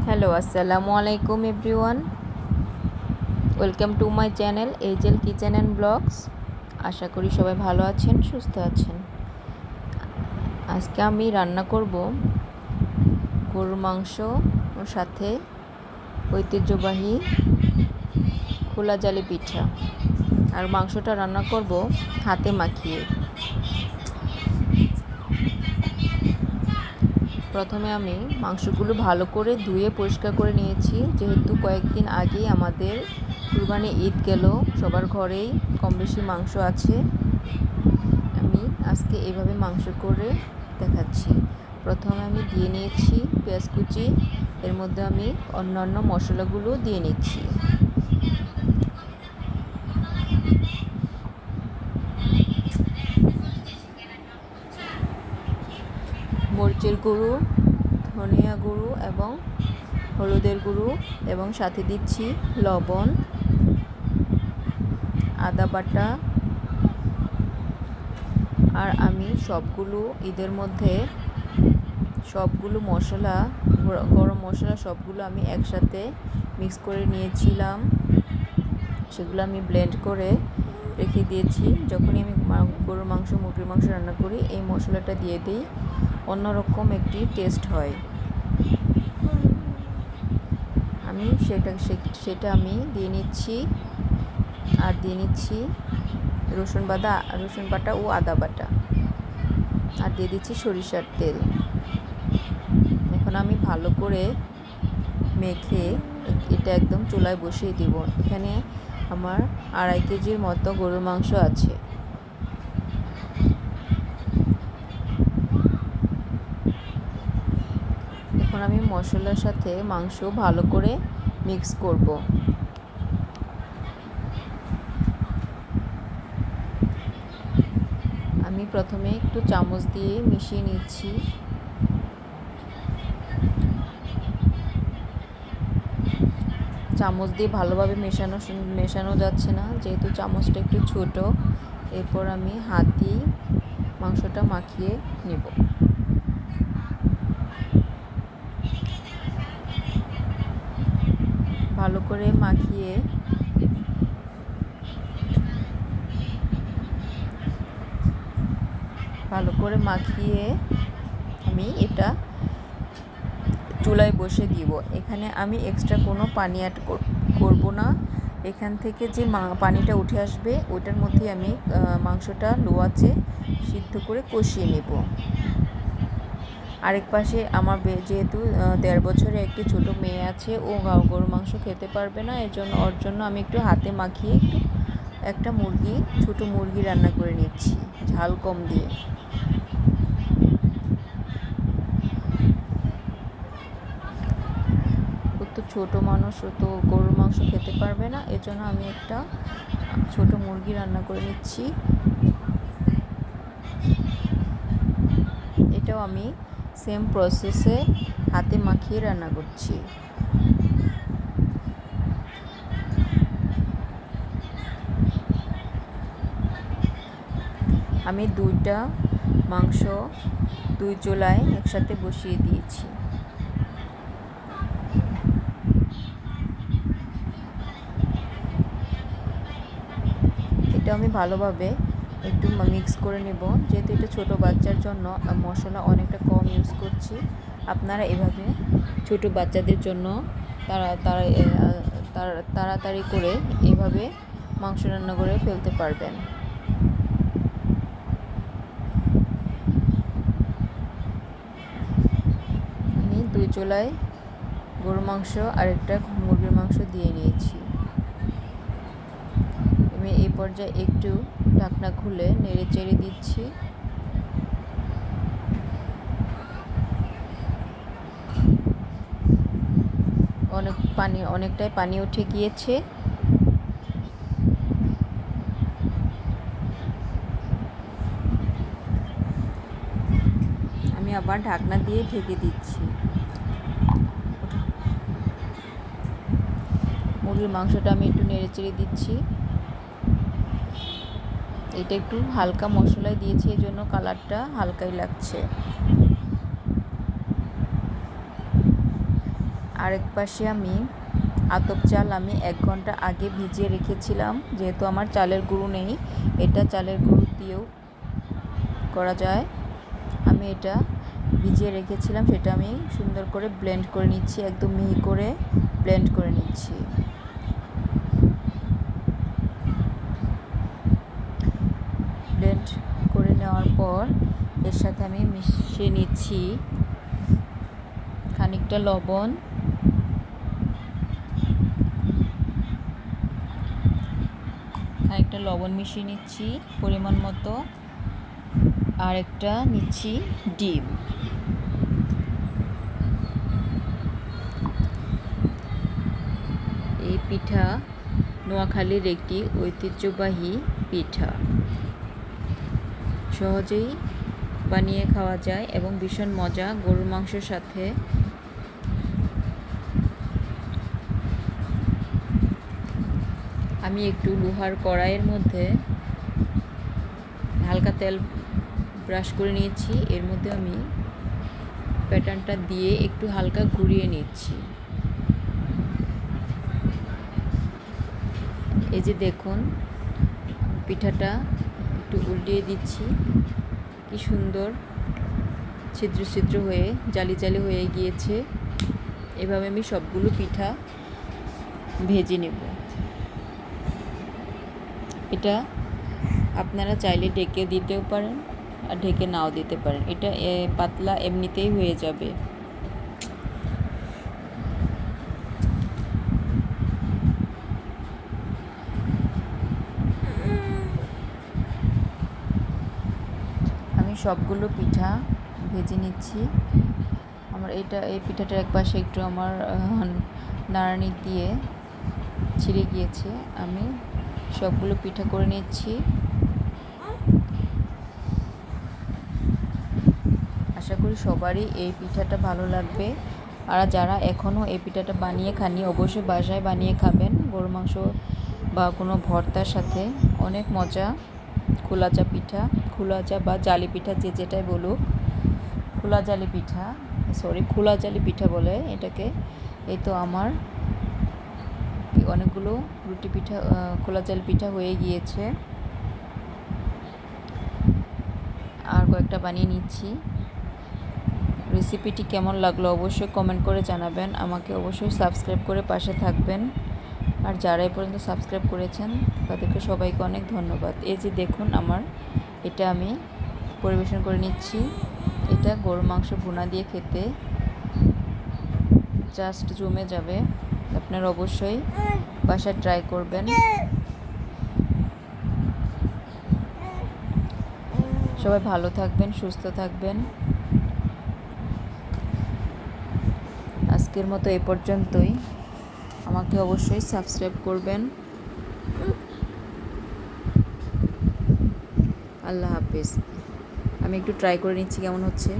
Hello, আসসালামু আলাইকুম everyone. Welcome to my channel Ajel kitchen and blogs. আশা করি সবাই ভালো আছেন, সুস্থ আছেন। আজকে আমি রান্না করব গরুর মাংস সাথে ঐতিহ্যবাহী খোলা জালি পিঠা। আর মাংসটা রান্না করব হাতে মাখিয়ে। প্রথমে আমি মাংসগুলো ভালো করে ধুয়ে পরিষ্কার করে নিয়েছি। যেহেতু কয়েকদিন আগেই আমাদের কুরবানি ঈদ গেল, সবার ঘরেই কম বেশি মাংস আছে। আমি আজকে এভাবে মাংস করে দেখাচ্ছি। প্রথমে আমি দিয়ে নিয়েছি পেঁয়াজ কুচি, এর মধ্যে আমি অন্যান্য মশলাগুলো দিয়ে নিচ্ছি। মরিচের গুঁড়ো ধনিয়া গুঁড়ো এবং হলুদের গুঁড়ো এবং সাথে দিচ্ছি লবণ, আদা বাটা। আর আমি সবগুলো ঈদের মধ্যে সবগুলো মশলা, গরম মশলা সবগুলো আমি একসাথে মিক্স করে নিয়েছিলাম। সেগুলো আমি ব্লেন্ড করে রেখে দিয়েছি। যখনই আমি গরুর মাংস, মুরগির মাংস রান্না করি, এই মশলাটা দিয়ে দিই। অন্যরকম একটি টেস্ট হয়। আমি সেটা সেটা আমি দিয়ে নিচ্ছি। আর দিয়ে নিচ্ছি রসুন বাদা, রসুন বাটা ও আদা বাটা। আর দিয়ে দিচ্ছি সরিষার তেল। এখন আমি ভালো করে মেখে এটা একদম চুলায় বসিয়ে দিব। এখানে আমার আড়াই কেজির মতো গরুর মাংস আছে। এখন আমি মশলার সাথে মাংস ভালো করে মিক্স করব। আমি প্রথমে একটু চামচ দিয়ে মিশিয়ে নিচ্ছি। চামচ দিয়ে ভালোভাবে মেশানো মেশানো যাচ্ছে না। যেহেতু চামচটা একটু ছোট, এরপর আমি হাত দিয়ে মাংসটা মাখিয়ে নেব। ভালো করে মাখিয়ে ভালো করে মাখিয়ে আমি এটা চুলায় বসে দিব। এখানে আমি এক্সট্রা কোনো পানি অ্যাড করব না। এখান থেকে যে পানিটা উঠে আসবে, ওইটার মধ্যে আমি মাংসটা লো আছে সিদ্ধ করে কষিয়ে নেব। আরেক পাশে আমার যেহেতু দেড় বছরে একটি ছোট মেয়ে আছে, ও গরু মাংস খেতে পারবে না এর জন্য ওর জন্য আমি একটু হাতে মাখিয়ে একটু একটা মুরগি, ছোট মুরগি রান্না করে নিচ্ছি, ঝাল কম দিয়ে তো ছোট মানুষ, তো গরুর মাংস খেতে পারবে না। এর জন্য আমি একটা ছোট মুরগি রান্না করে নিচ্ছি। এটাও আমি সেম প্রসেসে হাতে মাখিয়ে রান্না করছি। আমি দুইটা মাংস দুই চোলায় একসাথে বসিয়ে দিয়েছি এটা আমি ভালোভাবে একটু মিক্স করে নেব। যেহেতু এটা ছোটো বাচ্চার জন্য মশলা অনেকটা কম ইউজ করছি। আপনারা এভাবে ছোট বাচ্চাদের জন্য তারা তারা তাড়াতাড়ি করে এভাবে মাংস রান্না করে ফেলতে পারবেন। আমি দুই চোলায় গরু মাংস আর একটা মুরগির মাংস দিয়ে নিয়েছি। আমি এই পর্যায়ে একটু ঢাকনা খুলে নেড়ে চেড়ে দিচ্ছি। অনেক পানি, অনেকটাই পানি উঠে গিয়েছে। আমি আবার ঢাকনা দিয়ে ঢেকে দিচ্ছি। মুরগির মাংসটা আমি একটু নেড়ে চেড়ে দিচ্ছি। এটা একটু হালকা মশলায় দিয়েছি, এই জন্য কালারটা হালকাই লাগছে। আরেক পাশে আমি আতপ চাল আমি এক ঘণ্টা আগে ভিজিয়ে রেখেছিলাম, যেহেতু আমার চালের গুঁড়ো নেই, এটা চালের গুঁড়ো দিয়েও করা যায়। আমি এটা ভিজিয়ে রেখেছিলাম, সেটা আমি সুন্দর করে ব্লেন্ড করে নিচ্ছি, একদম মিহি করে ব্লেন্ড করে নিচ্ছি ব্লেন্ড করে নেওয়ার পর এর সাথে আমি মিশিয়ে নিচ্ছি। খানিকটা লবণ। খানিকটা লবণ মিশিয়ে নিচ্ছি পরিমাণ মতো। আর একটা নিচ্ছি ডিম। এই পিঠা নোয়াখালীর একটি ঐতিহ্যবাহী পিঠা। সহজেই বানিয়ে খাওয়া যায় এবং ভীষণ মজা গরুর মাংসের সাথে। আমি একটু লোহার কড়াইয়ের মধ্যে হালকা তেল ব্রাশ করে নিয়েছি। এর মধ্যে আমি প্যাটার্নটা দিয়ে একটু হালকা ঘুরিয়ে নিচ্ছি। এই যে দেখুন, পিঠাটা একটু উল্টিয়ে দিচ্ছি। কি সুন্দর ছিদ্র ছিদ্র হয়ে, জালি জালি হয়ে গিয়েছে। এভাবে আমি সবগুলো পিঠা ভেজে নেব। এটা আপনারা চাইলে ঢেকে দিতেও পারেন আর ঢেকে নাও দিতে পারেন। এটা পাতলা এমনিতেই হয়ে যাবে আমি সবগুলো পিঠা ভেজে নিচ্ছি। আমার এটা, এই পিঠাটার এক পাশে একটু আমার নাড়ানি দিয়ে ছিঁড়ে গিয়েছে। আমি সবগুলো পিঠা করে নিচ্ছি। আশা করি সবারই এই পিঠাটা ভালো লাগবে। আর যারা এখনও এই পিঠাটা বানিয়ে খানি অবশ্যই বাসায় বানিয়ে খাবেন। গরু মাংস বা কোনো ভর্তার সাথে। অনেক মজা খোলা চা পিঠা। খোলা চা বা জালি পিঠা যে যেটাই বলুক, খোলা জালি পিঠা সরি খোলা জালি পিঠা বলে এটাকে। এই তো আমার অনেকগুলো রুটি পিঠা খোলা চাল পিঠা হয়ে গিয়েছে। আর কয়েকটা বানিয়ে নিচ্ছি। রেসিপিটি কেমন লাগল অবশ্যই কমেন্ট করে জানাবেন। আমাকে অবশ্যই সাবস্ক্রাইব করে পাশে থাকবেন। আর যারা এই পর্যন্ত সাবস্ক্রাইব করেছেন, তাদেরকে সবাইকে অনেক ধন্যবাদ। এই যে দেখুন আমার এটা আমি পরিবেশন করে নিচ্ছি। এটা গরু মাংস ভুনা দিয়ে খেতে জাস্ট জমে যাবে। আপনারা অবশ্যই বাসায় ট্রাই করবেন। সবাই ভালো থাকবেন, সুস্থ থাকবেন। আজকের মতো এ পর্যন্তই। আমাকে অবশ্যই সাবস্ক্রাইব করবেন। আল্লাহ হাফেজ। আমি একটু ট্রাই করে নিচ্ছি কেমন হচ্ছে।